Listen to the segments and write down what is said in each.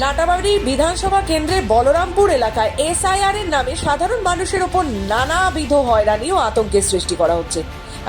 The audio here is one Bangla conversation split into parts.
নাটাবাড়ি বিধানসভা কেন্দ্রে বলরামপুর এলাকায় এসআইআর এর নামে সাধারণ মানুষের ওপর নানাবিধ হয়রানি ও আতঙ্কের সৃষ্টি করা হচ্ছে।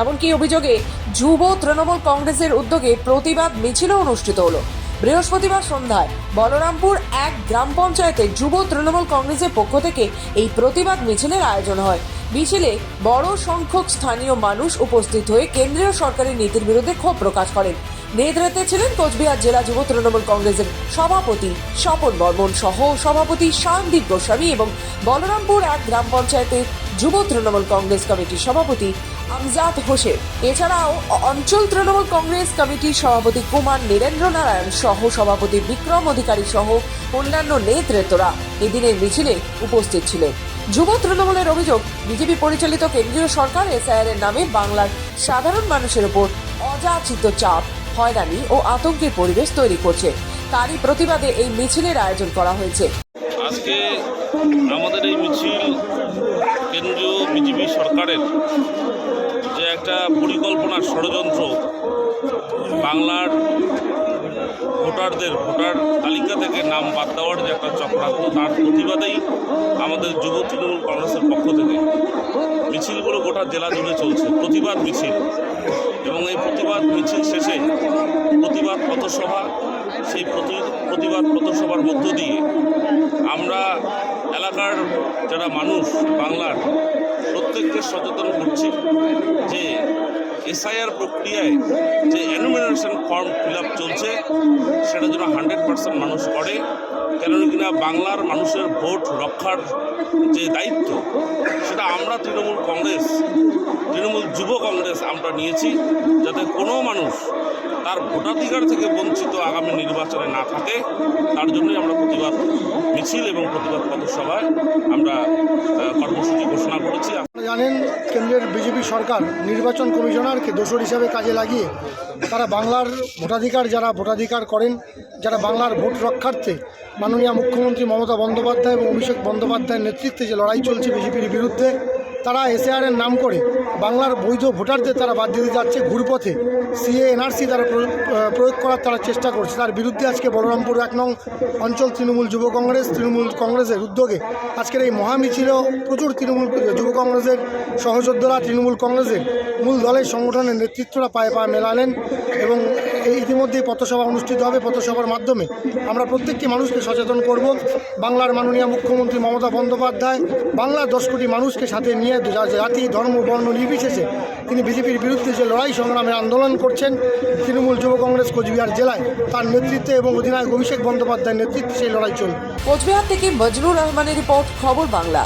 এমনকি অভিযোগে যুব তৃণমূল কংগ্রেসের উদ্যোগে প্রতিবাদ মিছিলও অনুষ্ঠিত হলো। বৃহস্পতিবার সন্ধ্যায় বলরামপুর এক গ্রাম পঞ্চায়েতে যুব তৃণমূল কংগ্রেসের পক্ষ থেকে এই প্রতিবাদ মিছিলের আয়োজন হয়। মিছিলে বড় সংখ্যক স্থানীয় মানুষ উপস্থিত হয়ে কেন্দ্রীয় সরকারের নীতির বিরুদ্ধে ক্ষোভ প্রকাশ করেন। নেতৃত্বে ছিলেন কোচবিহার জেলা যুব তৃণমূল কংগ্রেসের সভাপতি স্বপন বর্মন সহ সভাপতি শান্তিপ গোস্বামী এবং বলরামপুর এক গ্রাম পঞ্চায়েতের যুব তৃণমূল কংগ্রেস কমিটির সভাপতি আমজাদ হোসেন। এছাড়াও অঞ্চল তৃণমূল কংগ্রেস কমিটির সভাপতি কুমার নীরেন্দ্র নারায়ণ সহ সভাপতি বিক্রম অধিকারী সহ অন্যান্য নেতৃত্বরা এদিনের মিছিলে উপস্থিত ছিলেন। যুব তৃণমূলের অভিযোগ, বিজেপি পরিচালিত কেন্দ্রীয় সরকার এসআইআর এর নামে বাংলার সাধারণ মানুষের উপর অযাচিত চাপ, হয়রানি ও আতঙ্কের পরিবেশ তৈরি করছে। তারই প্রতিবাদে এই মিছিলের আয়োজন করা হয়েছে। আজকে আমাদের এই মিছিল কেন্দ্রীয় বিজেপি সরকারের যে একটা পরিকল্পনা ষড়যন্ত্র, বাংলার ভোটারদের ভোটার তালিকা থেকে নাম বাদ দেওয়ার যে একটা চক্রান্ত, তার প্রতিবাদেই আমাদের যুব তৃণমূল কংগ্রেসের পক্ষ থেকে মিছিলগুলো গোটা জেলা জুড়ে চলছে। প্রতিবাদ মিছিল। এবং এই প্রতিবাদ মিছিল শেষে প্রতিবাদ পথসভা, সেই প্রতি- প্রতিবাদ পথসভার মধ্য দিয়ে আমরা এলাকার যারা মানুষ, বাংলার, প্রত্যেককে সচেতন করছি যে এসআইআর প্রক্রিয়ায় যে অ্যানুমিনেশন ফর্ম ফিল চলছে, সেটা যেন হান্ড্রেড পার্সেন্ট মানুষ করে কেন কিনা বাংলার মানুষের ভোট রক্ষার যে দায়িত্ব, সেটা আমরা তৃণমূল কংগ্রেস, তৃণমূল যুব কংগ্রেস আমরা নিয়েছি, যাতে কোনো মানুষ তার ভোটাধিকার থেকে বঞ্চিত আগামী নির্বাচনে না থাকে, তার জন্যই আমরা প্রতিবাদ মিছিল এবং প্রতিবাদ পথসভায় আমরা কর্মসূচি ঘোষণা করেছি। জানেন, কেন্দ্রের বিজেপি সরকার নির্বাচন কমিশনারকে দোষর হিসাবে কাজে লাগিয়ে তারা বাংলার ভোটাধিকার যারা ভোটাধিকার করেন, যারা বাংলার ভোট রক্ষার্থে মাননীয় মুখ্যমন্ত্রী মমতা বন্দ্যোপাধ্যায় এবং অভিষেক বন্দ্যোপাধ্যায়ের নেতৃত্বে যে লড়াই চলছে বিজেপির বিরুদ্ধে তারা এসআরের নাম করে বাংলার বৈধ ভোটারদের তারা বাদ দিতে যাচ্ছে ঘুরপথে। সিএ, এনআরসি তারা প্রয়োগ প্রয়োগ করার তারা চেষ্টা করছে। তার বিরুদ্ধে আজকে বলরামপুর এক নং অঞ্চল তৃণমূল যুব কংগ্রেস, তৃণমূল কংগ্রেসের উদ্যোগে আজকের এই মহামিছিলেও প্রচুর তৃণমূল যুব কংগ্রেসের সহযোদ্ধারা, তৃণমূল কংগ্রেসের মূল দলের সংগঠনের নেতৃত্বরা পায়ে পায়ে মেলালেন এবং এই ইতিমধ্যেই পথসভা অনুষ্ঠিত হবে পথসভার মাধ্যমে। আমরা প্রত্যেকটি মানুষকে সচেতন করব। বাংলার মাননীয় মুখ্যমন্ত্রী মমতা বন্দ্যোপাধ্যায় বাংলার দশ কোটি মানুষকে সাথে নিয়ে জাতি, ধর্ম, বর্ণ নির্বিশেষে তিনি বিজেপির বিরুদ্ধে যে লড়াই সংগ্রামে আন্দোলন করছেন, তৃণমূল যুব কংগ্রেস কোচবিহার জেলায়, তার নেতৃত্বে এবং অধিনায়ক অভিষেক বন্দ্যোপাধ্যায়ের নেতৃত্বে সেই লড়াই চলবে। কোচবিহার থেকে বজলুর রহমানের রিপোর্ট, খবর বাংলা।